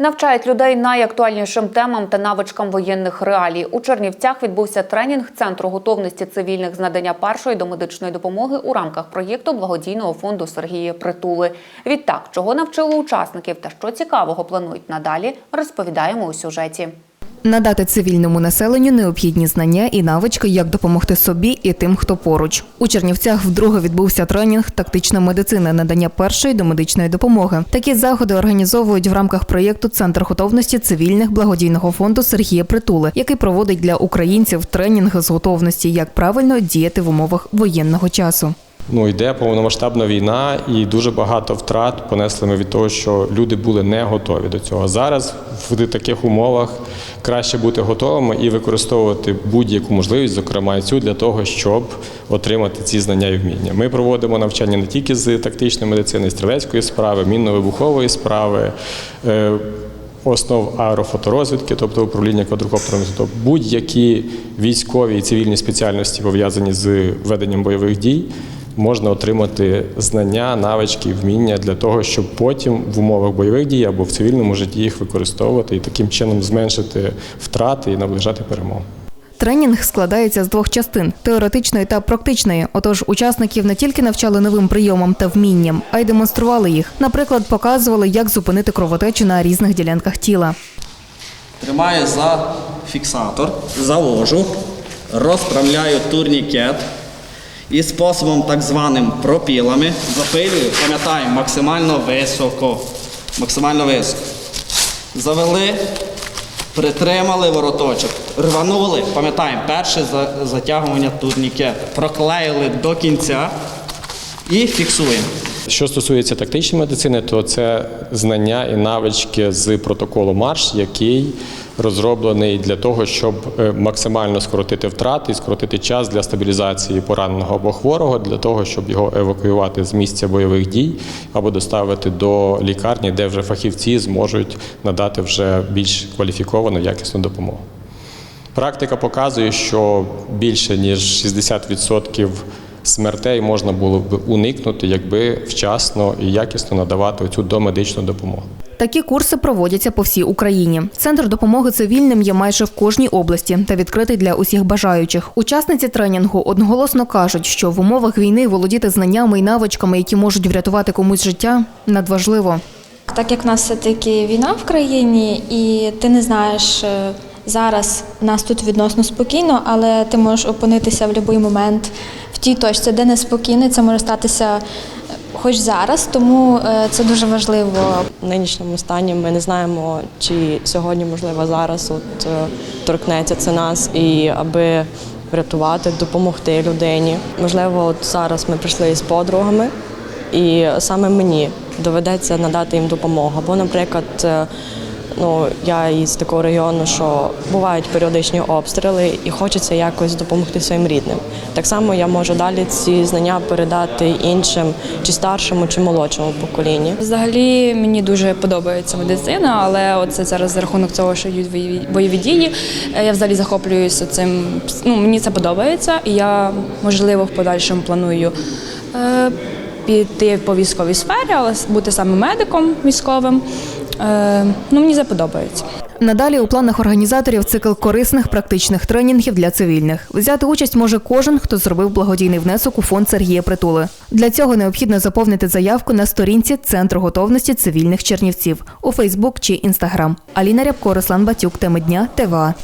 Навчають людей найактуальнішим темам та навичкам воєнних реалій. У Чернівцях відбувся тренінг Центру готовності цивільних з надання першої до медичної допомоги у рамках проєкту благодійного фонду Сергія Притули. Відтак, чого навчили учасників та що цікавого планують надалі, розповідаємо у сюжеті. Надати цивільному населенню необхідні знання і навички, як допомогти собі і тим, хто поруч. У Чернівцях вдруге відбувся тренінг Тактична медицина надання першої домедичної допомоги. Такі заходи організовують в рамках проєкту Центр готовності цивільних благодійного фонду Сергія Притули, який проводить для українців тренінг з готовності, як правильно діяти в умовах воєнного часу. Ну, йде повномасштабна війна, і дуже багато втрат понесли ми від того, що люди були не готові до цього. Зараз в таких умовах краще бути готовими і використовувати будь-яку можливість, зокрема цю, для того, щоб отримати ці знання і вміння. Ми проводимо навчання не тільки з тактичної медицини, стрілецької справи, мінно-вибухової справи. е, Основ аерофоторозвідки, тобто управління квадрокоптерами, тобто будь-які військові і цивільні спеціальності пов'язані з веденням бойових дій, можна отримати знання, навички, вміння для того, щоб потім в умовах бойових дій або в цивільному житті їх використовувати і таким чином зменшити втрати і наближати перемогу. Тренінг складається з двох частин теоретичної та практичної. Отож, учасників не тільки навчали новим прийомам та вмінням, а й демонстрували їх. Наприклад, показували, як зупинити кровотечу на різних ділянках тіла. Тримаю за фіксатор, завожу, розправляю турнікет і способом так званим пропілами запилюю, пам'ятаємо, максимально високо. Максимально високо. Завели, притримали вороточок, рванули, пам'ятаємо, перше затягування турнікета. Проклеїли до кінця і фіксуємо. Що стосується тактичної медицини, то це знання і навички з протоколу Марш, який розроблений для того, щоб е, максимально скоротити втрати скоротити час для стабілізації пораненого або хворого, для того, щоб його евакуювати з місця бойових дій або доставити до лікарні, де вже фахівці зможуть надати вже більш кваліфіковану якісну допомогу. Практика показує, що більше ніж 60% смертей можна було б уникнути, якби вчасно і якісно надавати цю домедичну допомогу. Такі курси проводяться по всій Україні. Центр допомоги цивільним є майже в кожній області та відкритий для усіх бажаючих. Учасниці тренінгу одноголосно кажуть, що в умовах війни володіти знаннями і навичками, які можуть врятувати комусь життя, надважливо. Так як в нас все-таки війна в країні, і ти не знаєш, е, зараз нас тут відносно спокійно, але ти можеш опинитися в будь-який момент в тій точці, де неспокійно, це може статися е, хоч зараз, тому е, це дуже важливо. В нинішньому стані ми не знаємо, чи сьогодні, можливо, зараз от е, торкнеться це нас, і аби врятувати, допомогти людині. Можливо, от зараз ми прийшли з подругами, і саме мені доведеться надати їм допомогу. Бо, наприклад, е, ну я із такого регіону, що бувають періодичні обстріли, і хочеться якось допомогти своїм рідним. Так само я можу далі ці знання передати іншим, чи старшому, чи молодшому поколінню. Взагалі мені дуже подобається медицина, але оце зараз за рахунок того, що йдуть бойові дії. е, Я взагалі захоплююся цим. Ну мені це подобається, і я можливо в подальшому планую е, піти по військовій сфері, але бути саме медиком військовим. Е, ну мені заподобається. Надалі у планах організаторів цикл корисних практичних тренінгів для цивільних. Взяти участь може кожен, хто зробив благодійний внесок у фонд Сергія Притули. Для цього необхідно заповнити заявку на сторінці Центру готовності цивільних чернівців у Фейсбук чи Інстаграм. Аліна Рябко, Руслан Батюк, теми дня, ТВА.